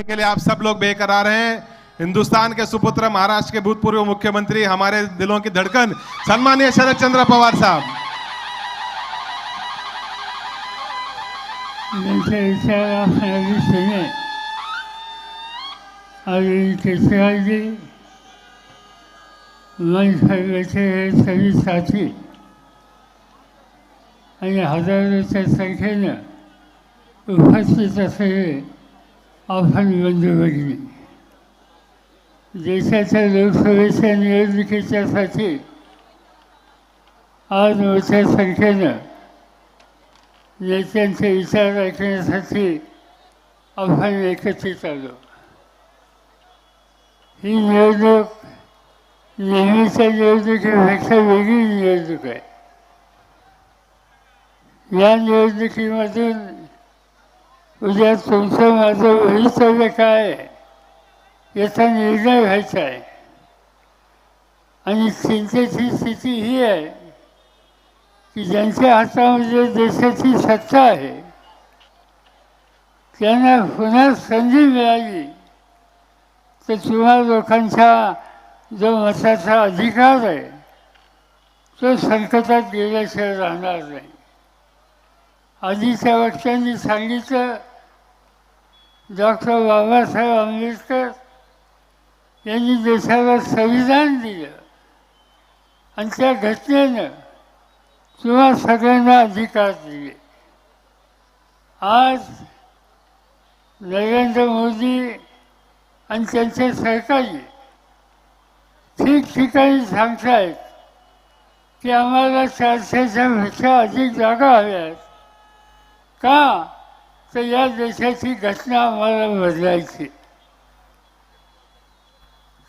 करने के लिए आप सब लोग बेकरार हैं। हिंदुस्तान के सुपुत्र, महाराष्ट्र के भूतपूर्व मुख्यमंत्री, हमारे दिलों की धड़कन। सम्मानीय शरद चंद्र पवार साहब। इनके सभी साथी। आणि हजारोच्या संख्येनं उपस्थित आव्हान बंधू देशाच्या लोकसभेच्या निवडणुकीच्यासाठी आज मोठ्या संख्येनं नेत्यांचे विचार ऐकण्यासाठी आव्हान एकत्रित आलो. ही निवडणूक नेहमीच्या निवडणुकीपेक्षा वेगळी निवडणूक आहे. या निवडणुकीमधून उद्या तुमचं माझं भवितव्य काय आहे? याचा निर्णय व्हायचा आहे. आणि चिंतेची स्थिती ही आहे की ज्यांच्या हातामध्ये देशाची सत्ता आहे त्यांना पुन्हा संधी मिळाली तर तुम्हाला लोकांचा जो मताचा अधिकार आहे तो संकटात गेल्याशिवाय राहणार नाही. आधीच्या वक्त्यांनी सांगितलं डॉक्टर बाबासाहेब आंबेडकर यांनी देशाला संविधान दिलं. आणि त्या घटनेनं किंवा सगळ्यांना अधिकार दिले. आज नरेंद्र मोदी आणि त्यांचे सहकारी ठिकठिकाणी सांगतायत की आम्हाला चारशेच्या पेक्षा अधिक जागा हव्यात. का? तर या देशाची घटना आम्हाला बदलायची.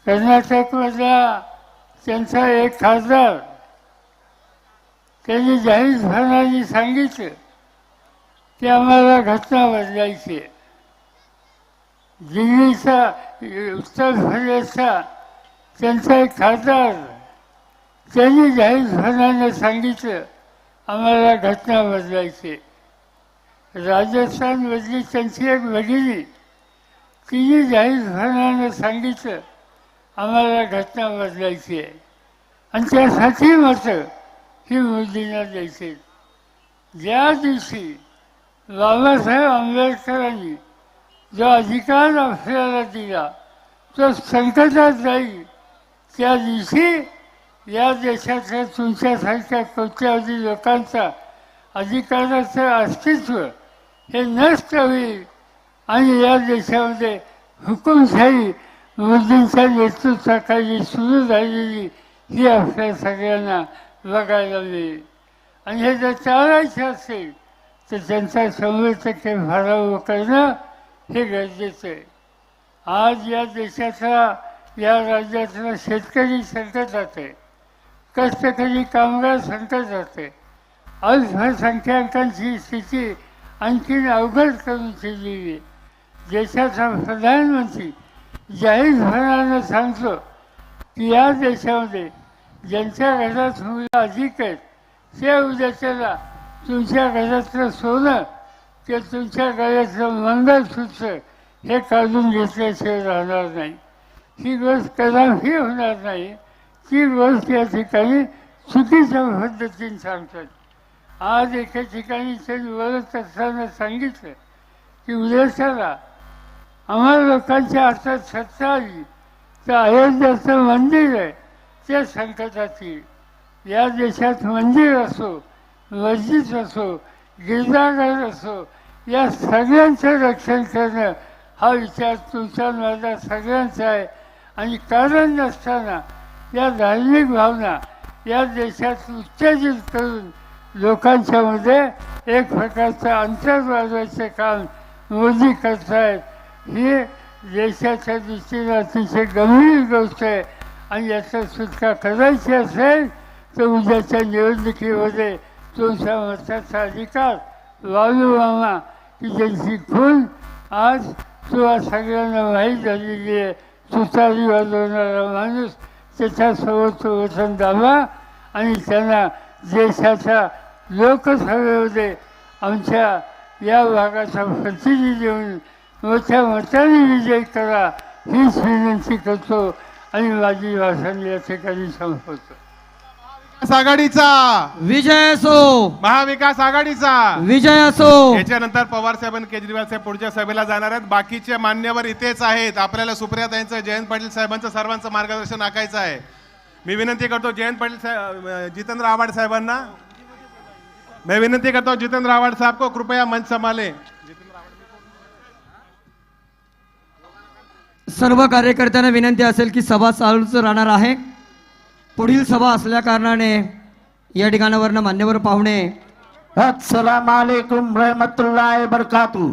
कर्नाटकमधला त्यांचा एक खासदार त्यांनी जाहीरपणाने सांगितलं की आम्हाला घटना बदलायची दिल्लीचा उत्तर प्रदेशचा त्यांचा एक खासदार त्यांनी जाहीरपणाने सांगितलं आम्हाला घटना बदलायची राजस्थानमधली त्यांची एक वडिली तिने जाहीरपणाने सांगितलं आम्हाला घटना बदलायची आहे. आणि त्यासाठी मात्र ही मोदींना द्यायची ज्या दिवशी बाबासाहेब आंबेडकरांनी जो अधिकार आपल्याला दिला तो संकटात जाईल त्या दिवशी या देशातल्या तुमच्यासारख्या कोट्यावधी लोकांचा अधिकाराचं अस्तित्व हे नष्ट होईल आणि या देशामध्ये हुकुमशाही मोदींच्या नेतृत्वाखाली सुरू झालेली ही आपल्या सगळ्यांना बघायला मिळेल. आणि हे जर चालायचं असेल तर त्यांचा शंभर टक्के भराव करणं हे गरजेचं आहे. आज या देशातला या राज्यातला शेतकरी संकटात आहे. कष्टकरी कामगार संकटात आहे. अल्पसंख्याकांची स्थिती आणखीन अवघड करून केलेली आहे. देशाचा प्रधानमंत्री जाहीरपणानं सांगतो की या देशामध्ये ज्यांच्या घरात मुलं अधिक आहेत ते उद्याच्याला तुमच्या घरातलं सोनं ते तुमच्या गळ्यातलं मंगलसूत्र हे काढून घेतल्याशिवाय राहणार नाही. ही गोष्ट कदापि होणार नाही. ती गोष्ट या ठिकाणी चुकीच्या पद्धतीने सांगतात. आज एका ठिकाणी त्यांनी बोलत असताना सांगितलं की उद्याच्याला आम्हाला लोकांच्या हातात सत्ता आली तर अयोध्याचं मंदिर आहे ते संकटात येईल या देशात मंदिर असो मस्जिद असो गिरजाघर असो या सगळ्यांचं रक्षण करणं हा विचार तुमचा माझा सगळ्यांचा आहे. आणि कारण नसताना या धार्मिक भावना या देशात उत्तेजित करून लोकांच्यामध्ये एक प्रकारचं अंतर वाजवायचं काम मोदी करतायत. ही देशाच्या दृष्टीनं अतिशय गंभीर गोष्ट आहे. आणि याचा सुटका करायची असेल तर उद्याच्या निवडणुकीमध्ये तुमच्या मताचा अधिकार लालू मामा की ज्यांची खून आज तुला सगळ्यांना माहीत झालेली आहे तुतारी वाजवणारा माणूस त्याच्यासोबत तो वचन दाबा आणि त्यांना देशाचा लोकसभेमध्ये आमच्या या भागाचा प्रतिनिधी म्हणून मोठ्या मताने विजय करा हीच विनंती करतो आणि माझी भाषण या ठिकाणी संपवतो. महाविकास आघाडीचा. विजय असो. महाविकास आघाडीचा. विजय असो. याच्यानंतर पवार साहेब आणि केजरीवाल साहेब पुढच्या सभेला जाणार आहेत. बाकीचे मान्यवर इथेच आहेत. आपल्याला सुप्रिया यांचं जयंत पाटील साहेबांचं सर्वांचं मार्गदर्शन ऐकायचं आहे. मी विनंती करतो जयंत पाटील साहेब जितेंद्र आव्हाड साहेबांना मैं विनंती करता हूं जितेंद्र आव्हाड साहब को कृपया मंच संभाले। सर्व कार्यकर्त्यांना विनंती असेल की सभा चालूच राहणार आहे. पुढील सभा असल्या कारणाने या ठिकाणावरनं मान्यवर पाहुणे अस्सलाम वालेकुम रहमतुल्लाह बरकातू